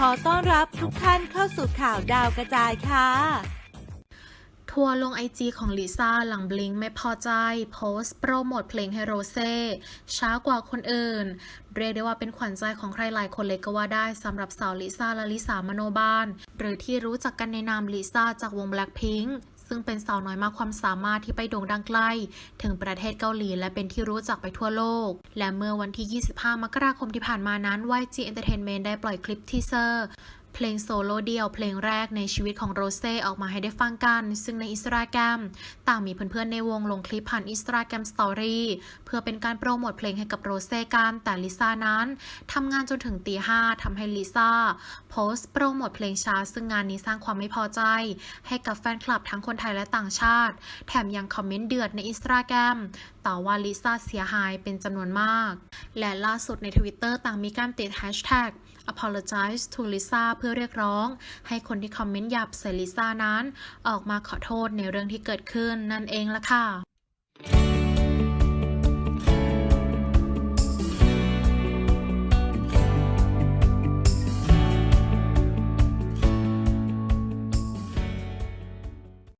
ขอต้อนรับทุกท่านเข้าสู่ข่าวดาวกระจายค่ะ ทัวร์ลงไอจีของลิซ่าหลังบลิงไม่พอใจ โพสต์โปรโมทเพลงให้โรเซ่ช้ากว่าคนอื่น เรียกได้ว่าเป็นขวัญใจของใครหลายคนเลยก็ว่าได้สำหรับสาวลิซ่าและลิสามโนบาน หรือที่รู้จักกันในนามลิซ่าจากวง Blackpink ซึ่งเป็นสาวน้อยมากความสามารถที่ไปโด่งดังไกล ถึงประเทศเกาหลีและเป็นที่รู้จักไปทั่วโลก และเมื่อวันที่ 25 มกราคมที่ผ่านมานั้น YG Entertainment ได้ปล่อยคลิปทีเซอร์ เพลงโซโล่เดี่ยวเพลงแรกในชีวิตของโรเซ่ออกมาให้ได้ฟังกัน ซึ่งในอินสตาแกรมต่างมีเพื่อนๆในวงลงคลิปผ่านอินสตาแกรมสตอรี่เพื่อเป็นการโปรโมทเพลงให้กับโรเซ่กัน แต่ลิซ่านั้นทำงานจนถึงตีห้าทำให้ลิซ่าโพสต์โปรโมทเพลงช้าซึ่งงานนี้สร้างความไม่พอใจ ให้กับแฟนคลับทั้งคนไทยและต่างชาติ แถมยังคอมเมนต์เดือดในอินสตาแกรมต่อว่าลิซ่าเสียหายเป็นจำนวนมาก และล่าสุดในทวิตเตอร์ต่างมีการติดแฮชแท็ก apologize to Lisa เพื่อเรียกร้อง ให้คนที่คอมเมนต์หยาบใส่ลิซ่านั้น ออกมาขอโทษในเรื่องที่เกิดขึ้นนั่นเองละค่ะ